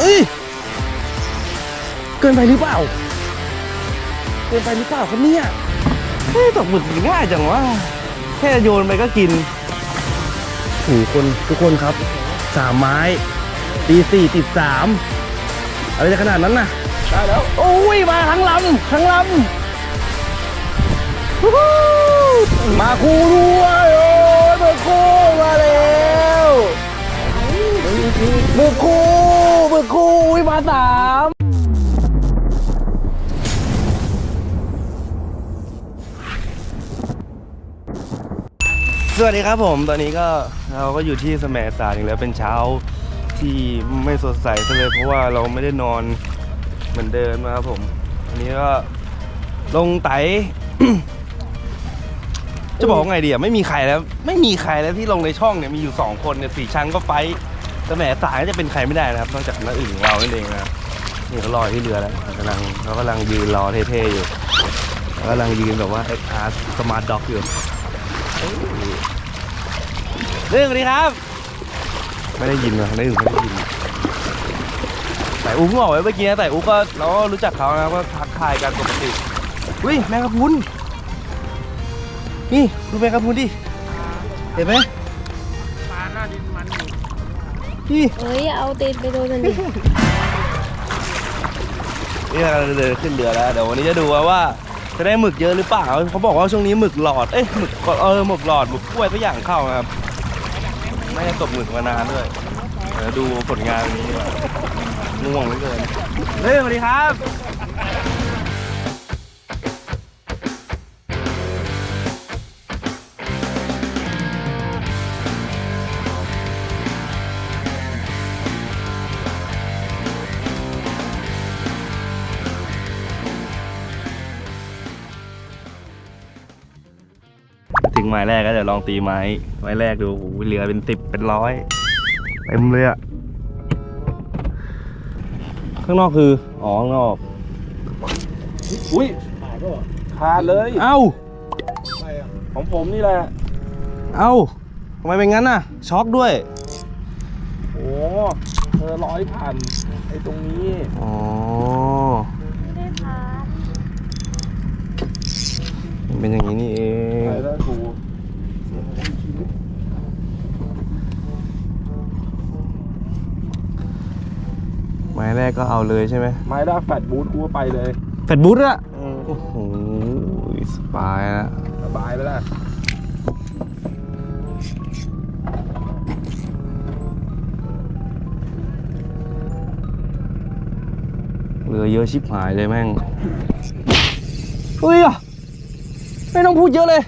เอ้ย เกินไปหรือเปล่า เกินไปหรือเปล่าครับเนี่ยเฮ้ยตกหมึกง่ายจังวะ แค่โยนไปก็กินโอ้โหคนทุกคนครับ สามไม้ตีสี่ติดสามอะไรจะขนาดนั้นน่ะ ได้แล้ว โอ้ย มาทั้งลำทั้งลำวู้ฮู้มาคู่ด้วย โอ้ยมือคู่มาแล้ว มือคู่มือคู่อุ้ยมาสามสวัสดีครับผมตอนนี้ก็เราก็อยู่ที่แสมสารอีกแล้วเป็นเช้าที่ไม่สดใสซะเลยเพราะว่าเราไม่ได้นอนเหมือนเดิมนะครับผมอันนี้ก็ลงไต จะบอกว่าไงดีอะไม่มีใครแล้ว ไม่มีใครแล้วที่ลงในช่องเนี่ยมีอยู่สองคนเนี่ยสี่ชั้นก็ไฟท์ แต่แหมสายก็จะเป็นใครไม่ได้นะครับ นอกจากนักอื่นของเรานั่นเองนะครับนี่เขารอที่เรือแล้วกำลังเขากำลังยืนรอเท่ๆอยู่เขากำลังยืนแบบว่าเอ็กอาร์สมาร์ทด็อกอยู่เรื่องสวัสดีครับ ไม่ได้ยินนะไม่ได้ยินไม่ได้ยินแต่อุ้มบอกไว้เมื่อกี้นะแต่อุ้มก็เราก็รู้จักเขานะก็ทักทายกันปกติอุ้ยแมงกะพรุนนี่ดูแมงกะพรุนดิเห็นไหมปลาหน้าดินมันอยู่ นี่เฮ้ยเอาตีนไปโดนมันดินี่เราเดินขึ้นเรือแล้วเดี๋ยววันนี้จะดูว่าว่าจะได้หมึกเยอะหรือเปล่าเขาบอกว่าช่วงนี้หมึกหลอดเอ้ยหมึกเออหมึกหลอดหมึกกล้วยก็อย่างเข้านะครับไม่ได้ตกหมึกมานานด้วยเดี๋ยวดูผลงานวันนี้ดีกว่าง่วงเหลือเกินเฮ้ยสวัสดีครับ ถึงไม้แรกก็เดี๋ยวลองตีไม้ไม้แรกดูโอ้โหเรือเป็นสิบเป็นร้อยเต็มเลยอะข้างนอกคืออ๋อข้างนอกอุ้ยขาดเลยเอ้าของผมนี่แหละเอ้าทำไมเป็นงั้นน่ะ ช็อกด้วย โอ้เธอร้อยผ่านไอ้ตรงนี้ อ๋อ ไม่ได้พามัน เป็นอย่างนี้นี่เองไปแล้วกูไม้แรกก็เอาเลยใช่ไหมไม้แรกแฟดบูทกูก็ไปเลยแฟดบูทอะอืมโอ้โหสบายนะสบายไปแล้วเรือเยอะชิบหายเลยแม่งเฮ้ยอะ ไม่ต้องพูดเยอะเลย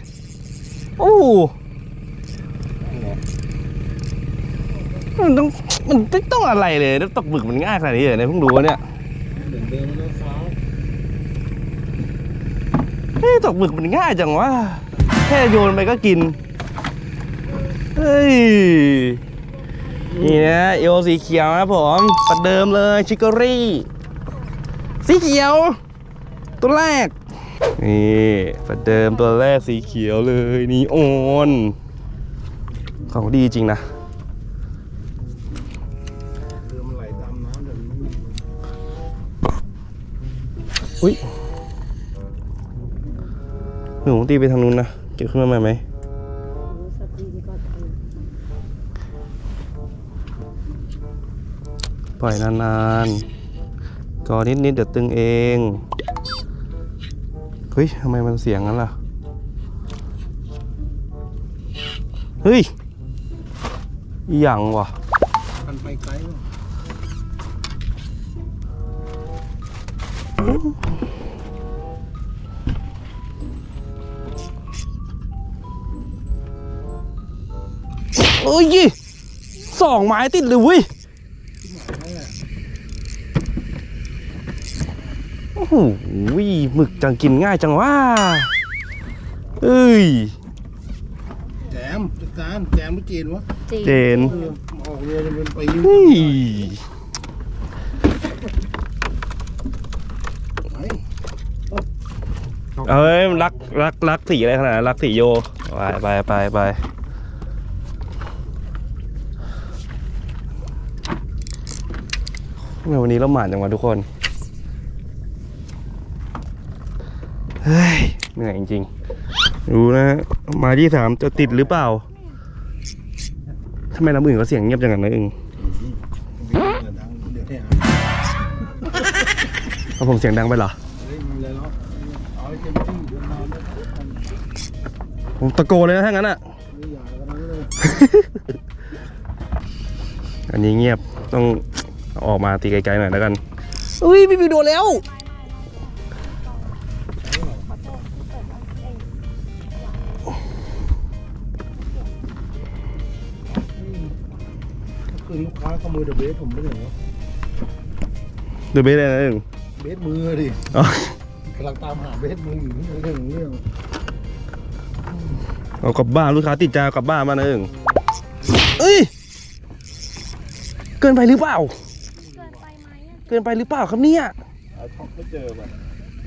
โอ้มันต้องมันต้องอะไรเลยแล้วตกบึกมันง่ายขนาดนี้เลยเนี่ยเพิ่งรู้ว่าเนี่ยเหมือนเดิมแล้วฟ้าเฮ้ยตกบึกมันง่ายจังวะแค่โยนไปก็กิน เฮ้ย นี่นะโยสีเขียวนะผมประเดิมเลยชิคกรี่ สีเขียว ตัวแรก นี่ประเดิมตัวแรกสีเขียวเลยนีโอนของดีจริงนะอุ้ยหนูตีไปทางนู้นนะ เก็บขึ้นมาใหม่ไหมปล่อยนานๆก่อนนิดๆเดี๋ยวตึงเอง เฮ้ยทำไมมันเสียงงั้นล่ะ เฮ้ยอหย่างวะมันไปไกลแล้วเอ้ยสองไม้ติดเลยเว้ย โอ้โหมึกจังกินง่ายจังว่าเอ้ยแจมจัดการแจมไม่เจนวะเจนเออออกเรือเป็นไปเฮ้ยไหนเอ้ยรักรักรักสีอะไรขนาดนั้นรักสีโยไปไปไปไปทำไมวันนี้เราหมานจังวะทุกคน เฮ้ย เหนื่อยจริงๆ ดูนะฮะมาที่สามจะติดหรือเปล่าทำไมลำอื่นเขาเสียงเงียบจังกันนะอึงเอาผมเสียงดังไปเหรอผมตะโกนเลยนะถ้างั้นอะอันนี้เงียบต้องเอาออกมาตีไกลๆหน่อยแล้วกัน อุ้ยพี่วิวโดนแล้ว คือลูกค้าขโมยเดอะเบสผมไม่เห็นว่าเดอะเบสเลยนะอึงเบสมือดิอ๋อกำลังตามหาเบสมืออยู่นี่เรื่องของเรื่องเอากลับบ้านลูกค้าติดใจเอากลับบ้านมานะอึงเอ้ยเกินไปหรือเปล่า เกินไปไหมอะเกินไปหรือเปล่าครับเนี่ยหาช่องไม่เจอว่ะ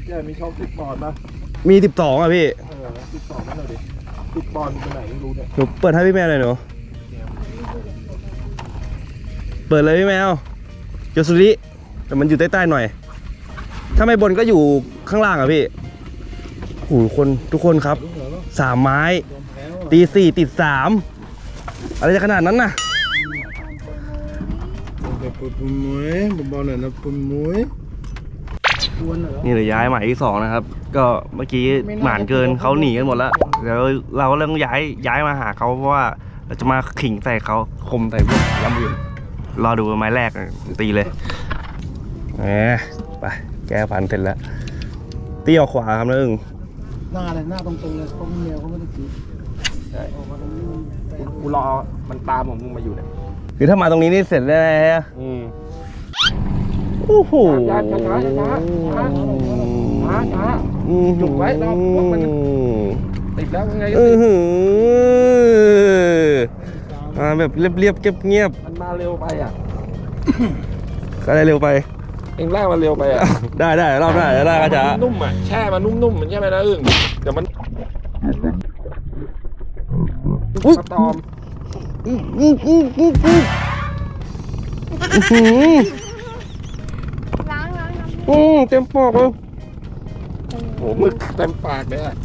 เจอมีช่องติดบอลนะมีสิบสองอะพี่เออติดต่อมาหน่อยดิติดบอลไปไหนไม่รู้เนี่ยหนูเปิดให้พี่แมวหน่อยหนู เปิดเลยพี่แมวโยสุริแต่มันอยู่ใต้ๆหน่อย ถ้าไม่บนก็อยู่ข้างล่างอะพี่โอ้โหคนทุกคนครับรู้เหรอว่าสามไม้ยอมแพ้ว่ะตีสี่ติดสามอะไรจะขนาดนั้นน่ะแบบปุ่มมวยบอลหน่อยนะปุ่มมวยกวนเหรอนี่เลยย้ายหมายที่สองนะครับ ก็เมื่อกี้หมานเกินเขาหนีกันหมดแล้วแล้วเราก็เลยต้องย้ายย้ายมาหาเขาเพราะว่าเราจะมาขิงใส่เขาคมใส่พวกลำอื่น รอดูไม้แรกอะตีเลยแหมไปแก้พันเสร็จแล้วตีออกขวาครับนะอึ้งหน้าเลยหน้าตรงๆเลยเพราะแมวเขาไม่ได้กินใช่ออกมาตรงนี้กูรอมันตามผมมึงมาอยู่เนี่ยคือถ้ามาตรงนี้นี่เสร็จแล้วนะฮะอืมโอ้โหช้าๆช้าๆช้าๆช้าๆช้าช้าอืมจุกไว้รอพวกมันติดแล้วยังไงก็อืติอดหืออ่า แบบเรียบๆเงียบมันมาเร็วไปอะ ๆอะไรเร็วไป เองลากมันเร็วไปอะได้ได้รอบหน้าจะได้ก็จะนุ่มๆอะแช่มันนุ่มๆมันใช่ไหมนะอึ่งเดี๋ยวมันอุ๊ย มาตอมอืมอืมอืมอืมอืมอื้อหือล้างล้างน้ำ อืมเต็มปากเลยโอ้หมึกเต็มปากเลยอะ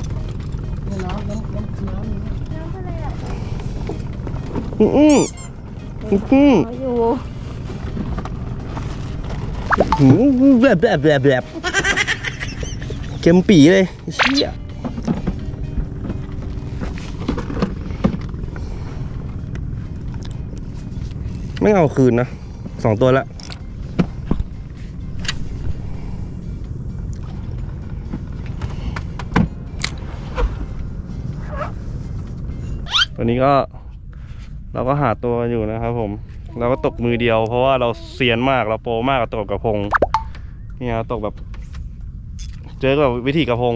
อืมอืมอืมอืมเอาอยู่อืมแบบแบบแบบแบบเค็มปีเลยเชี่ยไม่เอาคืนนะสองตัวละตอนนี้ก็ เราก็หาตัวกันอยู่นะครับผม เราก็ตกมือเดียว เพราะว่าเราเซียนมากเราโปรมากกับตกกระพงนี่ฮะตกแบบ เจอกับวิธีกระพง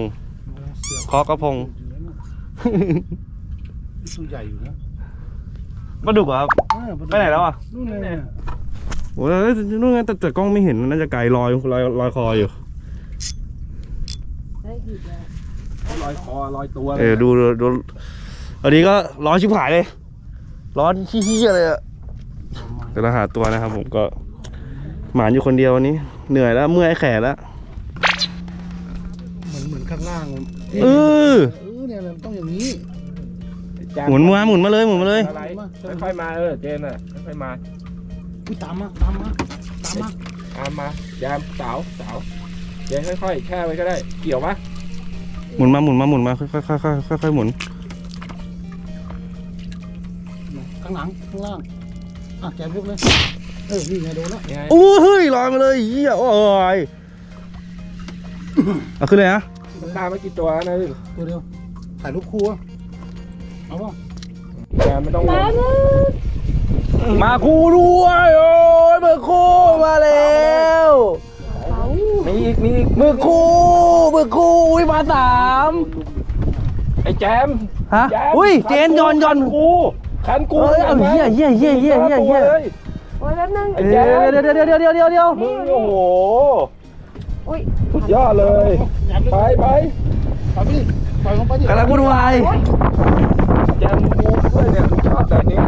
เคาะกระพงตัวใหญ่อยู่นะปลาดุกเหรอครับไปไหนแล้วอะนู่นเลยโอ้ยนู่นไงแต่แต่กล้องไม่เห็นน่าจะไกลลอยลอยลอยคออยู่ได้อีกแล้วลอยคอลอยตัวเออดูดูดูอันนี้ก็ร้อนชิบหายเลย ร้อนขี้ๆเลยอะเดี๋ยวเราหาตัวนะครับผมก็ หมานอยู่คนเดียววันนี้ เหนื่อยแล้วเมื่อยแขนแล้ว เหมือนเหมือนข้างล่างเออ เออเนี่ยมันต้องอย่างนี้หมุนมาหมุนมาเลยหมุนมาเลย อะไรค่อยๆมาเออเจนอะค่อยๆมาอุ้ยตามมาตามมาตามมาตามมายามสาวสาวเจนค่อยๆแช่ไว้ก็ได้ เกี่ยวปะหมุนมาหมุนมาหมุนมาค่อยๆค่อยๆค่อยๆค่อยๆหมุน ข้างหลังข้างล่างอะแกยกเลยเออนี่ไงโดนแล้วโอ้เฮ้ยลอยมาเลยเหี้ยโอ้ยเอาขึ้นเลยนะตามมากี่ตัวนะตัวเดียวถ่ายรูปคู่อะเอาป่ะแกไม่ต้องปลาหมึกมาคู่ด้วยโอ้ยมือคู่มาแล้วเขามีอีกมีอีกมือคู่มือคู่อุ้ยมาสามไอ้แจมฮะแจมอุ้ยเจนย้อนย้อน กู คันกูเอ้ยเอาเหี้ยเหี้ยเหี้ยเหี้ยเหี้ยเหี้ยเลยโอ้ยแป๊บนึง ไอ้เดี๋แจ๊ยวคเดี๋ยวเดี๋ยวเดี๋ยวเดี๋ยวเดี๋ยวเดี๋ยวมึงโอ้โหอุ้ยสุดยอดเลย ไปไปไปดิปล่อยลงไปดิกำลังวุ่นวายแจมกูด้วยเนี่ยชอบแบบนี้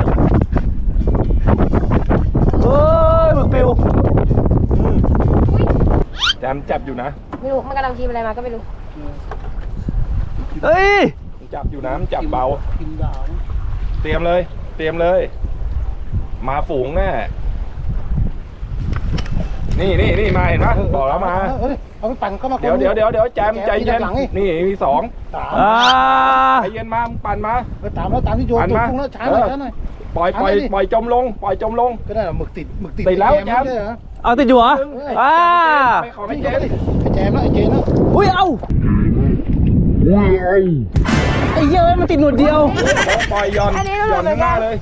เฮ้ยหมึกปิวเอแจมจับอยู่นะไม่รู้มันกำลังพิมพ์อะไรมาก็ไม่รู้ เฮ้ยมันจับอยู่นะมันจับเบาเตรียมเลย เตรียมเลย มาฝูงแน่นี่นี่นี่มาเห็นปะบอกแล้วมา เอ้ยเอาไปปั่นเข้ามาเดี๋ยวเดี๋ยวเดี๋ยวเดี๋ยวแจมใจเย็นหลังนี่นี่มีสองสามอ่าใจเย็นมามึงปั่นมา เออตามแล้วตามที่โยนปั่นตัวมาพุ่งแล้วช้าหน่อยเออ ช้าหน่อย ปล่อยปล่อยเอาดิ ปล่อยจมลง ปล่อยจมลง ก็ได้หรอหมึกติดหมึกติดติดแล้วไอ้แจมแจมไม่ใช่เหรอเอาติดอยู่เหรออ่าไปขอไม่ไอ้เจนแจมแล้วไอ้เจนแล้วอุ้ยเอ้า ไอ้เหี้ยอะมันติดหนวดเดียว ปล่อยหย่อนอันนี้หเราย่อนเลยข้างหน้ากันเลย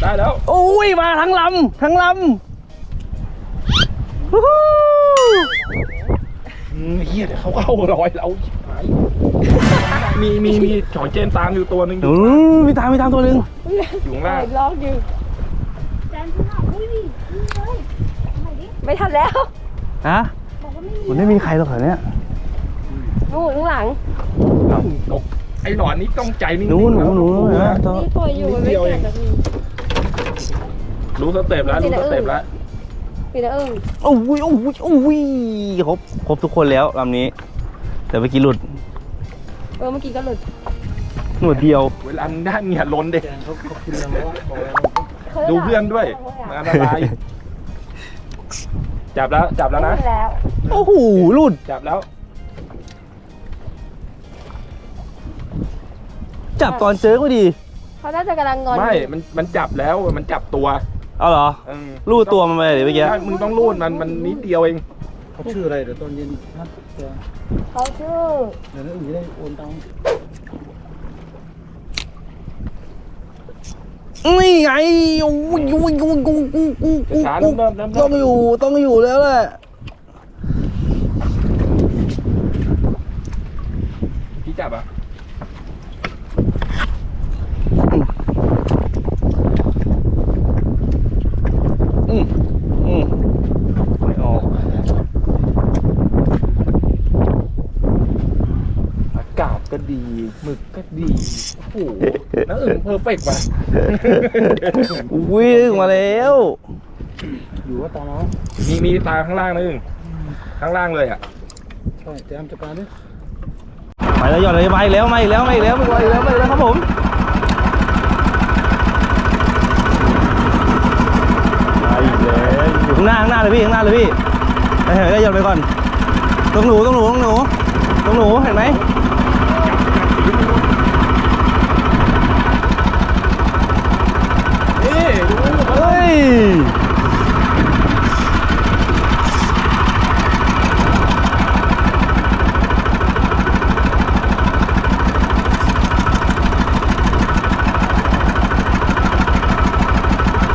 ได้แล้ว อุ้ยมาทั้งลำทั้งลำวู้ฮู้อืมเฮียเดี๋ยวเขาเข้ารอยเราชิบหายมีมีมีฉอยเจนตามอยู่ตัวหนึ่งออืยู่มมีตามมีตามตัวหนึ่งอยู่ข้างล่างลองอยู่แจนคุณบอกไม่มีนี่เลยทำไมดิไม่ทันแล้วฮะบอกว่าไม่มีมันไม่มีใครหรอกแถวเนี้ยนู่นข้างหลังเอ้าตก ไอ้หลอนนี้ต้องใจนิ่งๆหนูหนูหนูแล้วนะต้องนี่ปล่อยอยู่มันไม่เกิดแบบนี้รู้สเต็ปแล้วรู้สเต็ปแล้วปีนะอึ้งโอ้ยโอ้ยโอ้ยครบครบทุกคนแล้วลำนี้ แต่เมื่อกี้หลุด เออเมื่อกี้ก็หลุดหนวดเดียว เวลามึงได้เนี่ยล้นเด็กแจมเขาเขากินแล้วบอกแล้วดูเพื่อนด้วยมันอันตรายจับแล้วจับแล้วนะแล้วโอ้โหหลุดจับแล้ว จับตอนเจอก็ดี เขาน่าจะกำลังงอนไม่มันมันจับแล้วมันจับตัวเอาเหรอเออลูดตัวมันไปเลยเมื่อกี้ ใช่มึงต้องรูดมันมันนิดเดียวเอง เขาชื่ออะไรเดี๋ยวตอนเย็นนะเดี๋ยวเขาชื่อเดี๋ยวนั้นอื่นจะได้โอนตังค์นี่ไงโอ้ยโอ้ยโอ้ยโอ้ยโอ้ยโอ้ยโอ้ยช้าเริ่มเริ่มเริ่มต้เริ่องมอยู่ต้องอยู่แล้วแหละพี่จับอะ อืมอืมไม่ออก อากาศก็ดี หมึกก็ดีโอ้โหน้าอื่นเพอร์เฟกต์ว่ะวิ่งมาแล้ว อยู่ว่าตามเอามีมีตาข้างล่างนึงข้างล่างเลยอะใช่แจมจัดการดิไปแล้วหย่อนเลยมาอีกแล้วมาอีกแล้วมาอีกแล้วมาอีกแล้วมาอีกแล้วครับผมมาอีกแล้วอยู่ข้างหน้าข้างหน้าเลยพี่ข้างหน้าเลยพี่ไปเห็นไหมหย่อนไปก่อนตรงหนูตรงหนูตรงหนูตรงหนูเห็นไหม นี่ดู เฮ้ย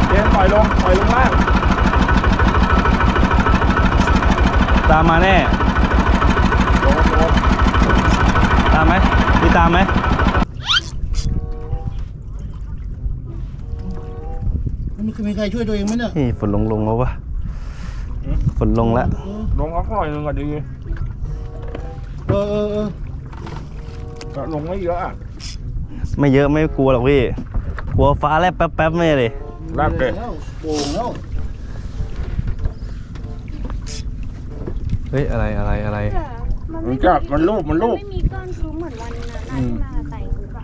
เจนปล่อยลงปล่อยลงล่าง ตามมาแน่ ลงลง ตามไหมพี่ตามไหม มันมีมีใค รช่วยตัวเองไหมเนี่ยนี่ฝนลงลงแล้ววะฝนลงแล้วลงเอาหน่อยนึงก่อนดีเออเออเออก็ลงไม่เยอะอะไม่เยอะไม่กลัวหรอกพี่กลัวฟ้าแลบแป๊บแป๊บๆไม่เลยลากเลยแล้วโป่งแล้วเฮ้ยอะไรอะไรอะไรแต่มันมัไม่นจับมันรูปมันรูปไม่มีก้อนทุ้มเหมือนวันนั้นนะที่มาใส่ทุกอะ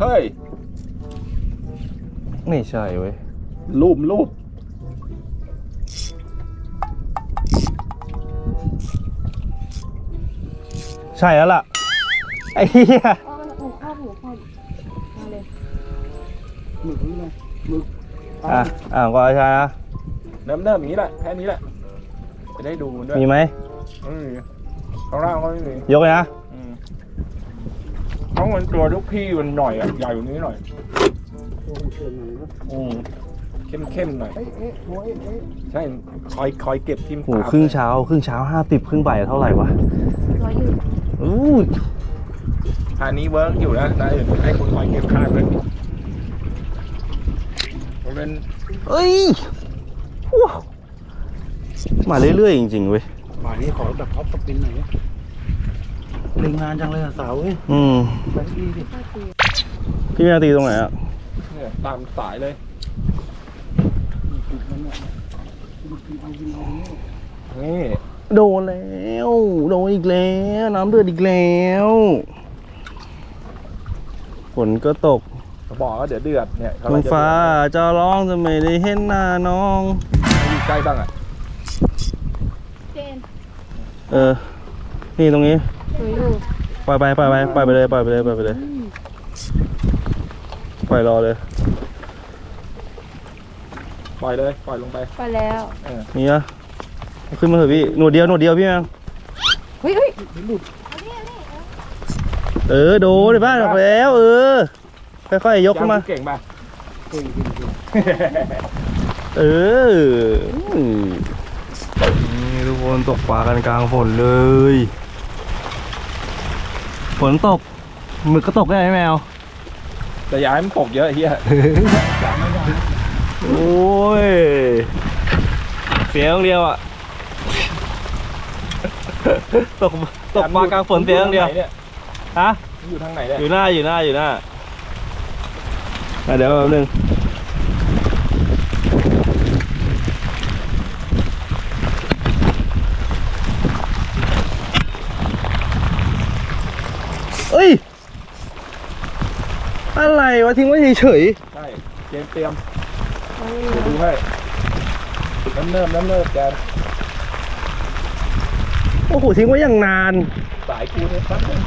เฮ้ย ไม่ใช่เว้ย รูปรูปใช่แล้วล่ะ ไอ้เหี้ยเออมันหนูเข้าหนูเข้ามาเลยหมึกนี่นะหมึกอะอะก็ใช่นะเนิ่มเนิ่มๆอย่างนี้แหละแค่นี้แหละจะได้ดูมันด้วยมีไหมไม่มีข้างล่างก็ไม่มียกเลยนะอืมเพราะมันตัวลูกพี่มันหน่อยอะใหญ่กว่านี้หน่อย โอ้โหเชิญหน่อยนะอืมเข้มเข้มๆหน่อย เอ๊ะเอ๊ะโอ้ยเอ๊ะใช่คอยคอยเก็บทิมโหครึ่งเช้า ครึ่งเช้าห้าสิบครึ่งบ่ายเท่าไหร่วะร้อยอยู่อู้อันนี้เวิร์กอยู่นะนะอื่นให้คนคอยเก็บข้างเลยมันเป็นเอ้ยว้าวมาเรื่อยๆจริงๆเว้ยบ่ายนี้ขอแบบท็อปสปินหน่อยนะเล็งนานจังเลยอะสาวเอ้ยอืมไปดีดิพี่แมวตีตรงไหนอะ เนี่ยตามสายเลยติดมันเนี่ยนี่โดนแล้วโดนอีกแล้วน้ำเดือดอีกแล้วฝนก็ตกบอกว่าเดี๋ยวเดือดเนี่ยกำท้ลัองจะฟ้าจะร้องจะไม่ได้เห็นหน้าน้องอยู่ใกล้บ้างอะเจนเออนี่ตรงนี้หนูอยู่ปล่อยไปปล่อยไปปล่อยไปเลยปล่อยไปเลยปล่อยไปเลยปล่อยรอเลย ปล่อยเลยปล่อยลงไปไปแล้วนี่นะเอาขึ้นมาเถอะพี่หนวดเดียวหนวดเดียวพี่แมงเฮ้ยเฮ้ยเออโดนในบ้านออกแล้ว เออ ค่อยๆยกขึ้นมา เก่งป่ะเอออืมนี่ทุกคนตกปลากันกลางฝนเลย ฝนตกหมึกก็ตกได้ไหมแมว แต่อย่าให้มันตกเยอะไอ้เฮีย โอ้ย เสียงเดียวอะ ตกตกปลากลางฝนเสียงเดียวไหนเนี่ยฮะอยู่ทางไหนเนี่ย อยู่หน้าอยู่หน้าอยู่หน้าอะเดี๋ยวแป๊บนึงเอ้ย อะไรวะทิ้งไว้เฉยใช่เจมส์เตรียม เดี๋ยวดูให้น้ำเนิบน้ำเนิบแกนๆโอ้โหทิ้งไว้อย่างนาน สายกูเนี่ยแป๊บนึง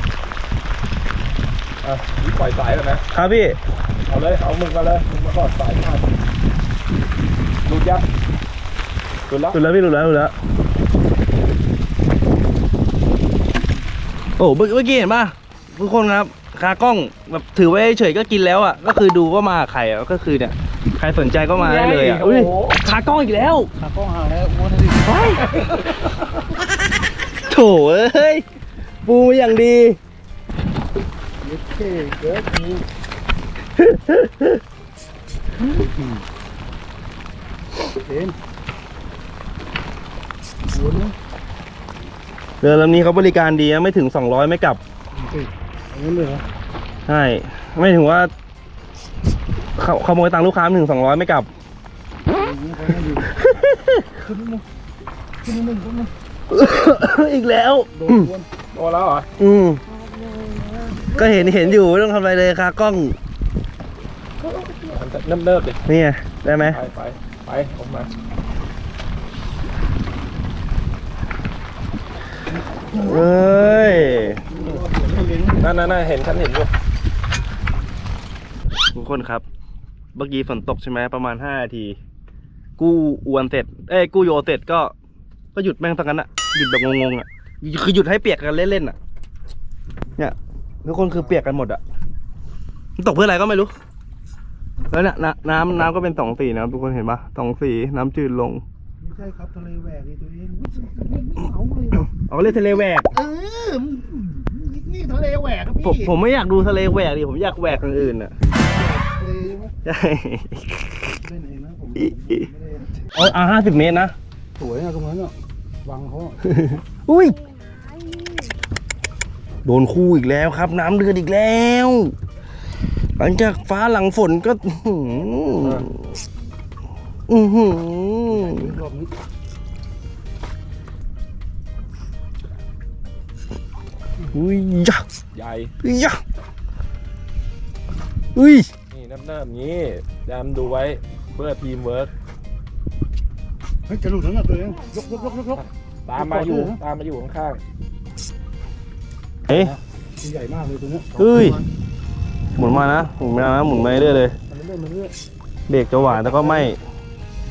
อะนี่ปล่อยสายแล้วนะครับพี่ เอาเลย เอามึงมาเลยมึงมาก่อนสายมาดูดยับดูดแล้วหลุดแล้วพี่หลุดแล้วหลุดแล้ว โอ้เมื่อเมื่อกี้เห็นป่ะทุกคนครับคากล้องแบบถือไว้เฉยๆก็กินแล้วอะ ก็คือดูว่ามาใครอะก็คือเนี่ย ใครสนใจก็มาได้เลยอะโอ้อุ้ยโหขากล้องอีกแล้วขากล้องหาแล้วอ้วนเลยไปโถเอ้ยปูมาอย่างดีเย็ดเท่เกิดกูเห็นหัวนึงเรือลำนี้เขาบริการดีนะไม่ถึง 200 ไม่กลับอันนี้เลยเหรอใช่ ไม่ถึงว่าเขาขโมยตังค์ลูกค้าไม่ถึง200ไม่กลับอันนี้เขาให้อยู่ขึ้นนิดนึงขึ้นนิดนึงขึ้นนิดนึงอีกแล้ว โดนอ้วนโตแล้วเหรออืมก็เห็นเห็นอยู่ไม่ต้องทำอะไรเลยค่ะกล้องมันจะเนิบเนิบๆดินี่ไงได้ไหมไปไปไปออกมาเอ้ยนั่นนั่นนั่นเห็นฉันเห็นอยู่ทุกคนครับ เมื่อกี้ฝนตกใช่ไหมประมาณห้านาที กู้อวนเสร็จ เอ้ยกู้โยเสร็จก็ก็หยุดแม่งตั้งนั้นอะหยุดแบบงงๆอะคือหยุดให้เปียกกันเล่นๆอะเนี่ยทุกคนคือเปียกกันหมดอะมันตกเพื่ออะไรก็ไม่รู้ แล้วเนี่ยน้ำน้ำน้ำก็เป็นสองสีนะครับทุกคนเห็นปะสองสีน้ำจืดลงไม่ใช่ครับทะเลแหวกนี่ตัวเองไม่เอาเลยเหรอเอาเล่นทะเลแหวก เออนี่ทะเลแหวกครับผมพี่ผมไม่อยากดูทะเลแหวกดิผมอยากแหวกอย่างอื่นอะทะเลไหม ใช่เล่นเองนะผมไม่ได้เอาเอาห้าสิบเมตรนะ สวยนะตรงนั้นอะวังเขาอะอุ้ย โดนคู่อีกแล้วครับ น้ำเดือดอีกแล้ว หลังจากฟ้าหลังฝนก็อื้อหืออือหือรอบนี้อุ้ยยะใหญ่อุ้ยยะอุ้ยนี่ เนิบเนิบๆอย่างนี้แดมดูไว้เพื่อทีมเวิร์กเฮ้ยจะหลุดแล้วนะตัวเองยกยกยกยกยกตามมาอยู่ก่อนด้วยนะตามมาอยู่ข้างเอ๊ะตัวใหญ่มากเลยตัวเนี้ยเฮ้ย หมุนมานะ หมุนมานะ หมุนมาเรื่อยเลย มันเรื่อยมันเรื่อยเบรกจะหวานแต่ก็ไม่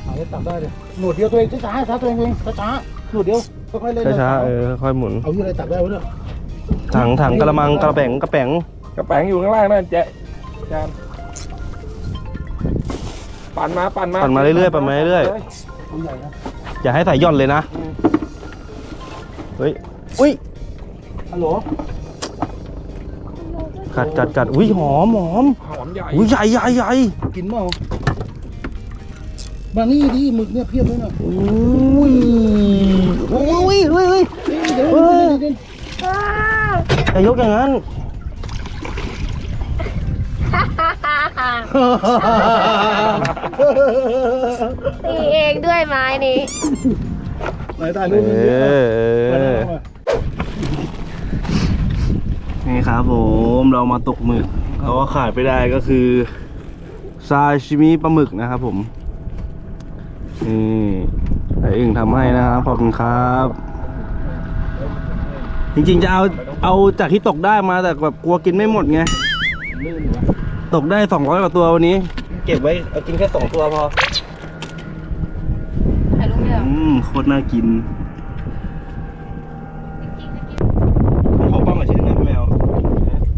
หาได้ตักได้เลยหนวดเดียวตัวเองช้าๆช้าตัวเองเองช้าๆหนวดเดียวค่อยๆเล่นช้าๆเออค่อยหมุน เอาที่อะไรตักได้วะเนี่ยถังถังกระมังกระแป๋งกระแป๋งๆกระแป๋งอยู่ข้างล่างนั่นเจ๊แจม ปั่นมาปั่นมาปั่นมาเรื่อยๆปั่นมาเรื่อยตัวใหญ่นะอย่าให้สายหย่อนเลยนะ เฮ้ย อุ้ย ฮัลโหลกัดกัดกัดอุ้ยหอมหอมหอมใหญ่อุ้ยใหญ่ใหญ่ใหญ่กินเปล่ามานี่ดิหมึกเนี่ยเพียบเลยน่ะอุ้ยอุ้ยอุ้ยอุ้ยเดี๋ยวเออเดี๋ยว อย่ายกอย่างนั้น ตีเองด้วยไม้นี้ไหนถ่ายรูเอปนเยอะอเออนี่ครับผมเรามาตกหมึกเราก็ขาดไปได้ก็คือซาชิมิปลาหมึกนะครับผมนี่ไอ้อึ่งทำให้นะครับขอบคุณครับ จริงๆจะเอาเอาจากที่ตกได้มาแต่แบบกลัวกินไม่หมดไง ลื่นอยู่วะตกได้สองร้อยกว่าตัววันนี้ เก็บไว้เอากินแค่สองตัวพอถ่ายรูปเลยเหรออืมโคตรน่ากินผมขอป้องก่อนชิ้นหนึงนะพี่แมว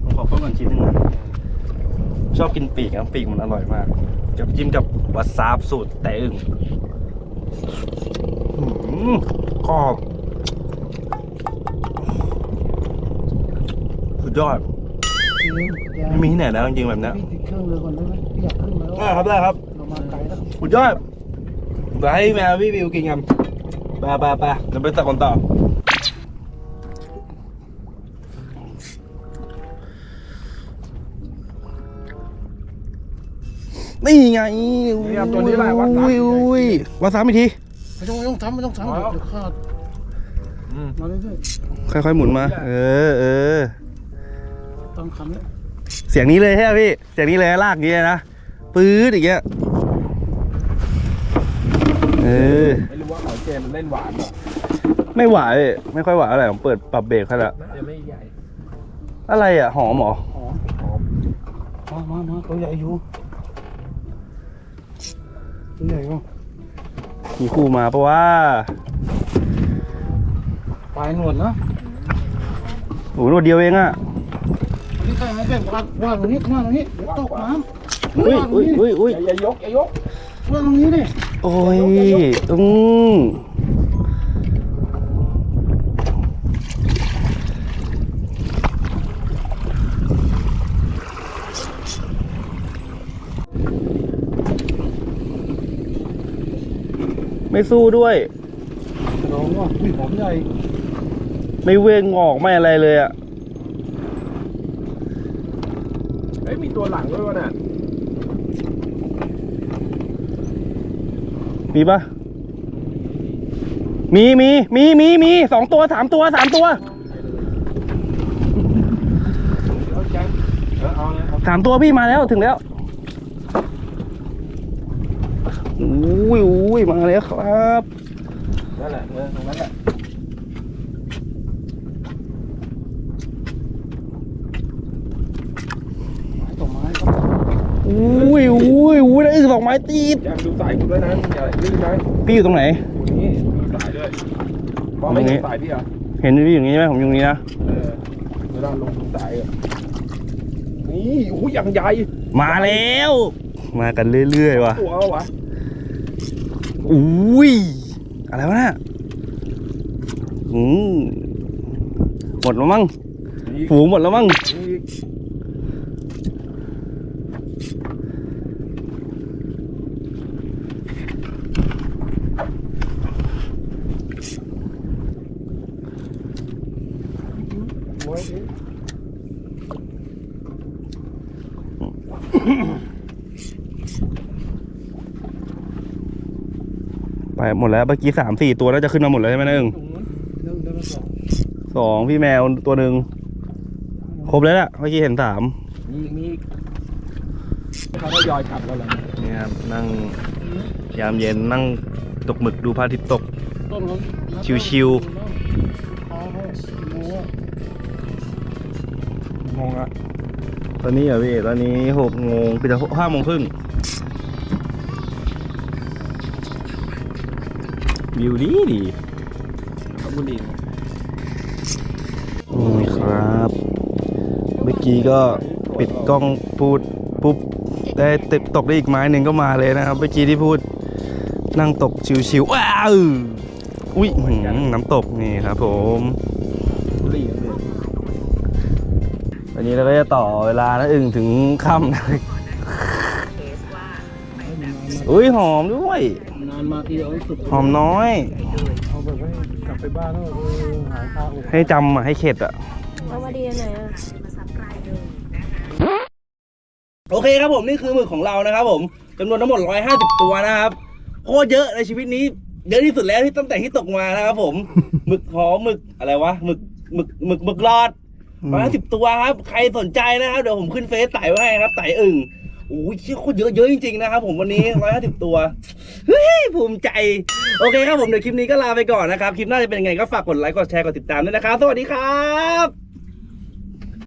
ผมขอป้องก่อนชิ้นหนึงนะชอบกินปีกครับปีกมันอร่อยมากกับจิ้มกับวาซาบสูตรแต่อึ่งอื้อหือกรอบสุดยอด ไม่มีที่ไหนแล้วจริงๆแบบเนี้ยพี่ติดเครื่องเรือก่อนได้ไหมพี่อยากขึ้นแล้วได้ครับได้ครับเรามาไกลแล้วสุดยอดเดี๋ยวให้แมวพี่วิวกินกันไปไปไปเดี๋ยวไปตักคนต่อนี่ไงนี่ครับตัวนี้แหละวัดอุ้ยอุ้ยวาซาบอีกที ไม่ต้องไม่ต้องทำไม่ต้องทำอ๋อเดี๋ยวขาดอืม มาเรื่อยค่อยๆหมุนมา เออเออๆ ต้องคำนี้เสียงนี้เลยใช่ไหมพี่ เสียงนี้เลยลากอย่างนี้เลยนะ ปื๊ดอย่างเงี้ย เออ ไม่รู้ว่าหอยเจมมันเล่นหวานเหรอไม่หวานเลยไม่ค่อยหวานอะไรผมเปิดปรับเบรกให้ละน่าจะไม่ใหญ่ อะไรอะ หอมเหรอ หอมหอมมามามาตัวใหญ่อยู่ตัวใหญ่ก็มีคู่มาปะว่า ปลายหนวดนะโอ้โหตัวเดียวเองอะ นี่ใครให้แบบวางวางตรงนี้วางตรงนี้เดี๋ยวตกน้ำอุ้ยวางตรอุ้งยนี้อุ้ยอุ้ยอย่ายกอย่ายกวางตรงนี้ดิโอ้ยอืมไม่สู้ด้วยร้องว่ะอุ้ยหอมใหญ่ไม่เว้งออกไม่อะไรเลยอะ เฮ้ย มีตัวหลังด้วยวะน่ะมีปะมีมีมีมีมีสองตัวสามตัวสามตัวเอาแจ้งเออเอาเลยเอาสามตัวพี่มาแล้วถึงแล้วอุ้ยอุ้ยมาแล้วครับ นั่นแหละเออตรงนั้นแหละ ต้นไม้ก็ อุ้ยอุ้ยอุ้ ยได้อึ่งสองไม้ตีดแจ้งดูสายกูด้วยนะอย่าลื่นนะพี่อยู่ตรงไหนกูนี่ดูสายด้วยมองไม่เห็นสายพี่เหรอเห็นพี่อยู่อย่างนี้ใช่ไหมผมอยู่ตรงนี้นะเออเวลาลงดูสายอะนี่โอ้โหอย่างใหญ่มาแล้ว มากันเรื่อยๆว่ะตัวเอาวะอุ้ยอะไรวะน่ะอืมหมดแล้วมั้งนี่ฝูงหมดแล้วมั้ง นี่ ไป หมดแล้วเมื่อกี้สามสี่ตัวน่าจะขึ้นมาหมดแล้วใช่ไหมนะเอิงตรงนู้นหนึ่งได้มาสองสองพี่แมวตัวหนึ่งครบแล้วล่ะเมื่อกี้เห็นสามมีอีกมีอีกเขาก็ยอยกลับแล้วเหรอนี่ครับนั่งยามเย็นนั่งตกหมึกดูพระอาทิตย์ตกต้นนั้นชิวอ๋อโอ้โหงงอะตอนนี้เหรอพี่ตอนนี้หกโมงคือจะห้าโมงครึ่ง วิวดีดีขบุรีนี่ครับ เมื่อกี้ก็ปิดกล้องพูดปุ๊บได้ติดตกได้อีกไม้หนึ่งก็มาเลยนะครับ เมื่อกี้ที่พูดนั่งตกชิวๆว้าวอุ้ยอื้อหือน้ำตกนี่ครับผมบุรีเลยวันนี้เราก็จะต่อเวลานะอึ่งถึงค่ำนะอุ้ยหอมด้วยนานมาทีเอาให้สุดหอมน้อย เอาแบบให้กลับไปบ้านแล้วเออหายตาอกให้จำอะให้เข็ดอะ เอามาดีอันไหนอะโอเคครับผมนี่คือหมึกของเรานะครับผมจำนวนทั้งหมด 150 ตัวนะครับโคตรเยอะในชีวิตนี้เยอะที่สุดแล้วที่ตั้งแต่ที่ตกมานะครับผม หมึกหอมหมึกอะไรวะหมึกหมึกหมึกหมึกรอดร้อยห้าสิบตัวครับ ใครสนใจนะครับ เดี๋ยวผมขึ้นเฟซไต่ไว้ให้ครับไต่อึ่ง โอ้ยเชี่ยโคตรเยอะเยอะจริงๆนะครับผมวันนี้ร้อยห้าสิบตัวเฮ้ยภูมิใจ โอเคครับผมเดี๋ยวคลิปนี้ก็ลาไปก่อนนะครับ คลิปหน้าจะเป็นยังไงก็ฝากกดไลค์กดแชร์กดติดตามด้วยนะครับ สวัสดีครับ